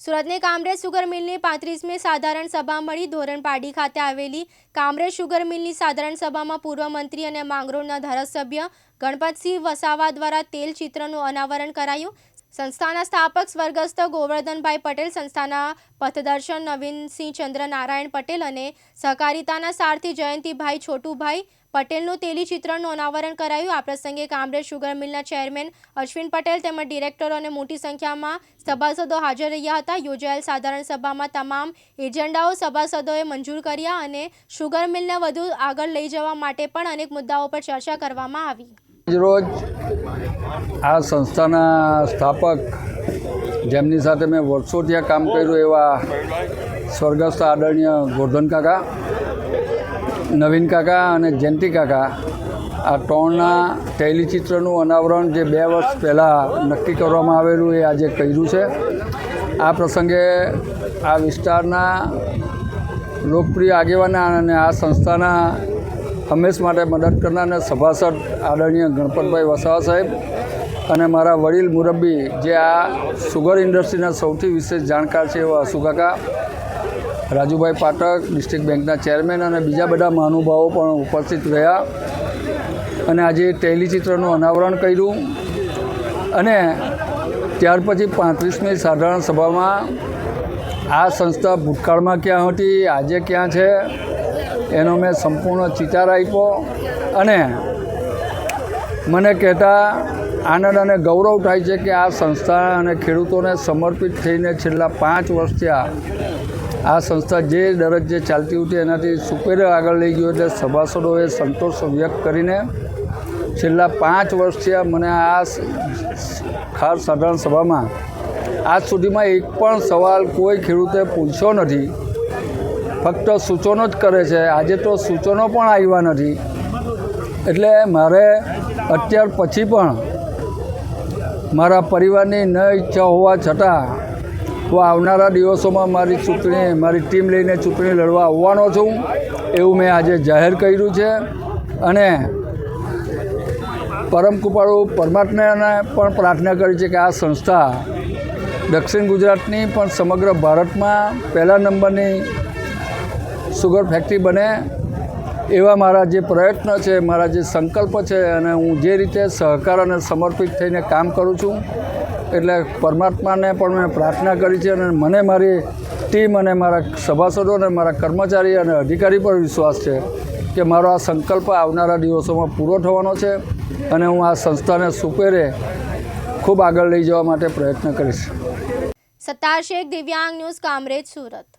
સુરતની કામરેજ સુગર મિલની પાંત્રીસમી સાધારણ સભા મળી. ધોરણપાડી ખાતે આવેલી કામરેજ સુગર મિલની સાધારણ સભામાં પૂર્વ મંત્રી અને માંગરોળના ધારાસભ્ય ગણપતસિંહ વસાવા દ્વારા તેલ ચિત્રનું અનાવરણ કરાયું. સંસ્થાના સ્થાપક સ્વર્ગસ્થ ગોવર્ધનભાઈ પટેલ, સંસ્થાના પથદર્શન નવીનસિંહ ચંદ્ર નારાયણ પટેલ અને સહકારિતાના સારથી જયંતિભાઈ છોટુભાઈ પટેલનું તેલી ચિત્રનું અનાવરણ કરાયું. આ પ્રસંગે કામરેજ શુગર મિલના ચેરમેન અશ્વિન પટેલ તેમજ ડિરેક્ટરો અને મોટી સંખ્યામાં સભાસદો હાજર રહ્યા હતા. યોજાયેલ સાધારણ સભામાં તમામ એજન્ડાઓ સભાસદોએ મંજૂર કર્યા અને શુગર મિલને વધુ આગળ લઈ જવા માટે પણ અનેક મુદ્દાઓ પર ચર્ચા કરવામાં આવી. રોજ આ સંસ્થાના સ્થાપક, જેમની સાથે મેં વર્ષોથી કામ કર્યું એવા સ્વર્ગસ્થ આદરણીય ગોરધન કાકા નવીન કાકા અને જયંતિ કાકા, આ ત્રણના તૈલીચિત્રનું અનાવરણ જે બે વર્ષ પહેલાં નક્કી કરવામાં આવેલું એ આજે કર્યું છે. આ પ્રસંગે આ વિસ્તારના લોકપ્રિય આગેવાના અને આ સંસ્થાના હંમેશ માટે મદદ કરનાર સભાસદ આદરણીય ગણપતભાઈ વસાવા સાહેબ અને મારા વડીલ મુરબ્બી, જે આ સુગર ઇન્ડસ્ટ્રીના સૌથી વિશેષ જાણકાર છે એવા અશુ કાકા રાજુભાઈ પાઠક, ડિસ્ટ્રિક્ટ બેંકના ચેરમેન અને બીજા બધા મહાનુભાવો પણ ઉપસ્થિત રહ્યા. અને આજે ટેલિચિત્રનું અનાવરણ કર્યું. અને ત્યાર પછી પાંત્રીસમી સાધારણ સભામાં આ સંસ્થા ભૂતકાળમાં ક્યાં હતી, આજે ક્યાં છે, એનો મેં સંપૂર્ણ ચિતાર આપ્યો. અને મને કહેતા આનંદ અને ગૌરવ થાય છે કે આ સંસ્થા અને ખેડૂતોને સમર્પિત થઈને છેલ્લા પાંચ વર્ષથી આ આ સંસ્થા જે દરજ્જે ચાલતી હતી એનાથી સુપેરે આગળ લઈ ગયું એટલે સભાસદોએ સંતોષ વ્યક્ત કરીને છેલ્લા પાંચ વર્ષથી મને આ ખાસ સાધારણ સભામાં આજ સુધીમાં એક પણ સવાલ કોઈ ખેડૂતે પૂછ્યો નથી. ફક્ત સૂચનો જ કરે છે. આજે તો સૂચનો પણ આવ્યા નથી. એટલે મારે અત્યાર પછી પણ મારા પરિવારની ન ઈચ્છા હોવા છતાં હું આવનારા દિવસોમાં મારી ચૂંટણી, મારી ટીમ લઈને ચૂંટણી લડવા આવવાનો છું, એવું મેં આજે જાહેર કર્યું છે. અને પરમ કૃપાળુ પરમાત્માને પણ પ્રાર્થના કરી છે કે આ સંસ્થા દક્ષિણ ગુજરાતની પણ સમગ્ર ભારતમાં પહેલા નંબરની સુગર ફેક્ટરી બને એવા મારા જે પ્રયત્ન છે, મારા જે સંકલ્પ છે અને હું જે રીતે સહકાર અને સમર્પિત થઈને કામ કરું છું એટલે પરમાત્માને પણ મેં પ્રાર્થના કરી છે અને મને મારી ટીમ અને મારા સભાસદો અને મારા કર્મચારી અને અધિકારી પર વિશ્વાસ છે કે મારો આ સંકલ્પ આવનારા દિવસોમાં પૂરો થવાનો છે અને હું આ સંસ્થાને સુપેરે ખૂબ આગળ લઈ જવા માટે પ્રયત્ન કરીશ. સત્તાર દિવ્યાંગ ન્યૂઝ, કામરેજ, સુરત.